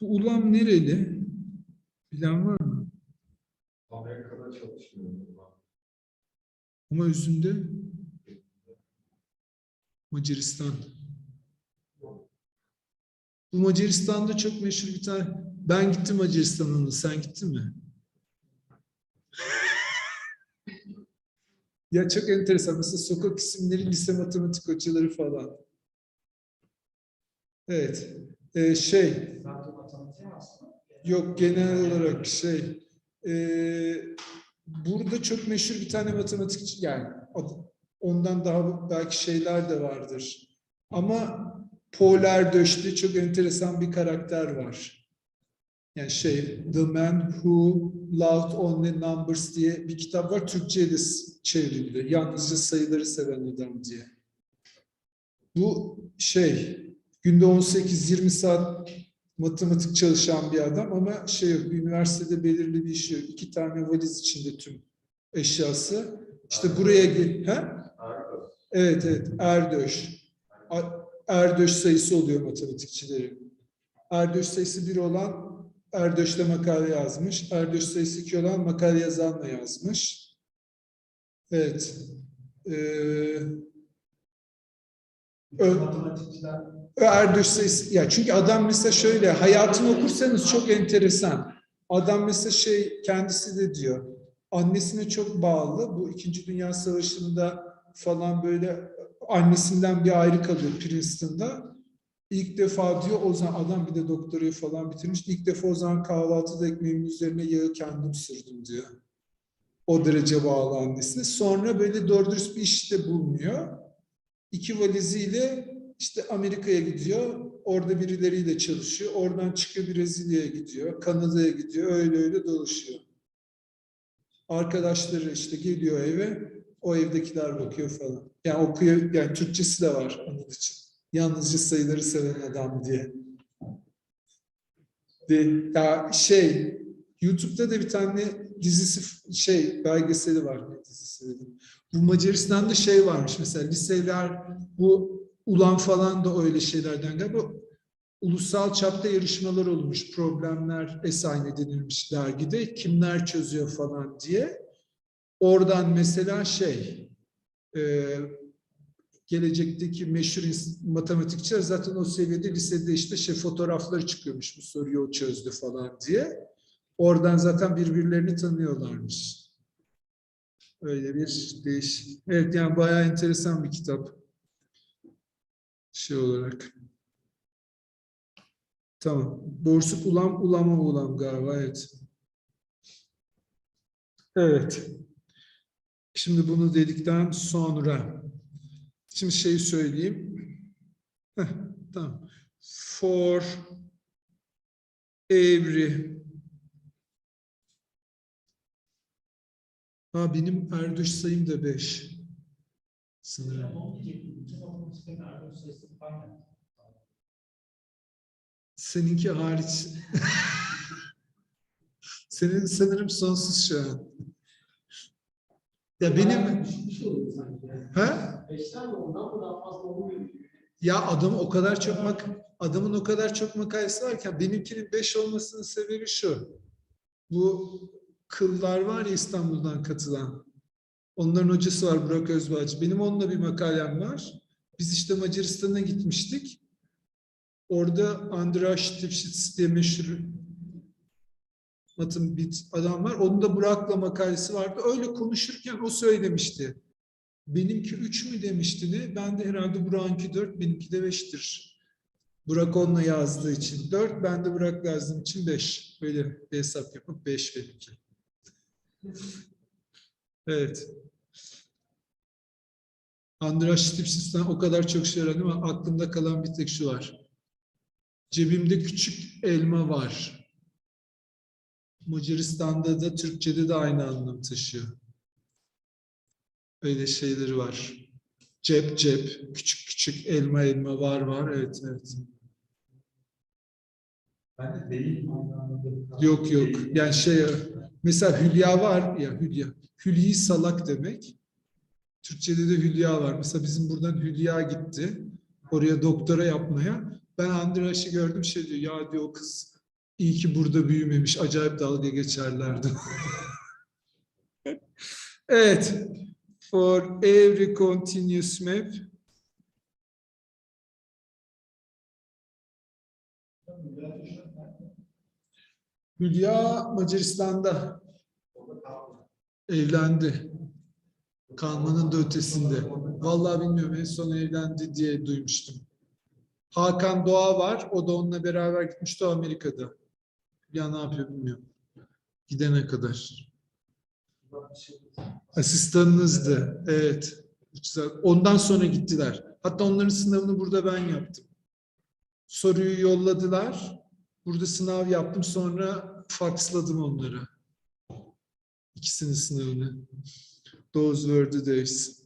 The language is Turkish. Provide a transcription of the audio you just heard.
Bu ulam nereli? Bilen var mı? Amerika'da çalışıyorum. Ama özünde Macaristan. Bu Macaristan'da çok meşhur bir tane. Ben gittim Macaristan'a. Sen gittin mi? ya çok enteresan. Mesela sokak isimleri lise matematik hocaları falan. Evet. Ee, şey. Yok genel olarak şey eee, burada çok meşhur bir tane matematikçi yani ondan daha belki şeyler de vardır. Ama Paul Erdős çok enteresan bir karakter var. Yani şey The Man Who Loved Only Numbers diye bir kitap var. Türkçe'ye de çevrildi. Yalnızca sayıları seven adam diye. Bu şey günde 18-20 saat matematik çalışan bir adam ama şey yok, üniversitede belirli bir iş yok. İki tane valiz içinde tüm eşyası. İşte buraya gel. He? Harika. Evet evet Erdöş. Erdöş sayısı oluyor matematikçilerin. Erdöş sayısı bir olan Erdöş'le makale yazmış. Erdöş sayısı iki olan makale yazanla yazmış. Evet. Ee, Matematikçiler Erdős ya çünkü adam mesela şöyle hayatını okursanız çok enteresan. Adam mesela şey kendisi de diyor. Annesine çok bağlı. Bu İkinci Dünya Savaşı'nda falan böyle annesinden bir ayrı kalıyor Princeton'da. İlk defa diyor o zaman adam bir de doktorayı falan bitirmiş. İlk defa o zaman kahvaltıda ekmeğimin üzerine yağı kendim sürdüm diyor. O derece bağlı annesine. Sonra böyle doğru bir iş de bulmuyor. İki valiziyle işte Amerika'ya gidiyor, orada birileriyle çalışıyor, oradan çıkıyor Brezilya'ya gidiyor, Kanada'ya gidiyor, öyle öyle dolaşıyor. Arkadaşları işte geliyor eve, o evdekiler bakıyor falan. Yani okuyor, yani Türkçesi de var onun için. Yalnızca sayıları seven adam diye. De, ya şey, YouTube'da da bir tane dizisi, şey, belgeseli var. Dizisi dedim. Bu Macaristan'da şey varmış mesela liseler, bu Ulan falan da öyle şeylerden galiba ulusal çapta yarışmalar olmuş. Problemler esayne denilmiş dergide. Kimler çözüyor falan diye. Oradan mesela şey e, gelecekteki meşhur matematikçiler zaten o seviyede lisede işte şey fotoğrafları çıkıyormuş bu soruyu o çözdü falan diye. Oradan zaten birbirlerini tanıyorlarmış. Öyle bir değişik. Evet yani bayağı enteresan bir kitap şey olarak. Tamam. Borsuk ulam ulama ulam galiba evet. Evet. Şimdi bunu dedikten sonra şimdi şeyi söyleyeyim. Heh, tamam. For every Ha benim Erdoş sayım da 5. Aynı. Seninki hariç. Senin sanırım sonsuz şu an. Ya benim ha? Ya adam o kadar çok mak adamın o kadar çok makalesi varken benimkinin 5 olmasının sebebi şu. Bu kıllar var ya İstanbul'dan katılan. Onların hocası var Burak Özbağcı. Benim onunla bir makalem var. Biz işte Macaristan'a gitmiştik. Orada Andras Tifşits diye meşhur matım bir adam var. Onun da Burak'la makalesi vardı. Öyle konuşurken o söylemişti. Benimki 3 mü demişti ne? Ben de herhalde Burak'ınki 4, benimki de 5'tir. Burak onunla yazdığı için 4, ben de Burak yazdığım için 5. Böyle bir hesap yapıp 5 benimki. Evet. Andras Tipsis'ten o kadar çok şey öğrendim ama aklımda kalan bir tek şu var. Cebimde küçük elma var. Macaristan'da da Türkçe'de de aynı anlam taşıyor. Öyle şeyleri var. Cep cep, küçük küçük elma elma var var. Evet evet. Ben de değil. Yok yok. Yani şey mesela Hülya var ya Hülya. Hülyi salak demek. Türkçede de Hülya var. Mesela bizim buradan Hülya gitti. Oraya doktora yapmaya. Ben Andraş'ı gördüm şey diyor. Ya diyor o kız İyi ki burada büyümemiş. Acayip dalga geçerlerdi. evet. For every continuous map Hülya Macaristan'da evlendi. Kalmanın da ötesinde. Vallahi bilmiyorum en son evlendi diye duymuştum. Hakan Doğa var. O da onunla beraber gitmişti Amerika'da. Ya ne yapıyor bilmiyorum. Gidene kadar. Asistanınızdı. Evet. Ondan sonra gittiler. Hatta onların sınavını burada ben yaptım. Soruyu yolladılar. Burada sınav yaptım. Sonra faksladım onlara. İkisinin sınavını. Those were the days.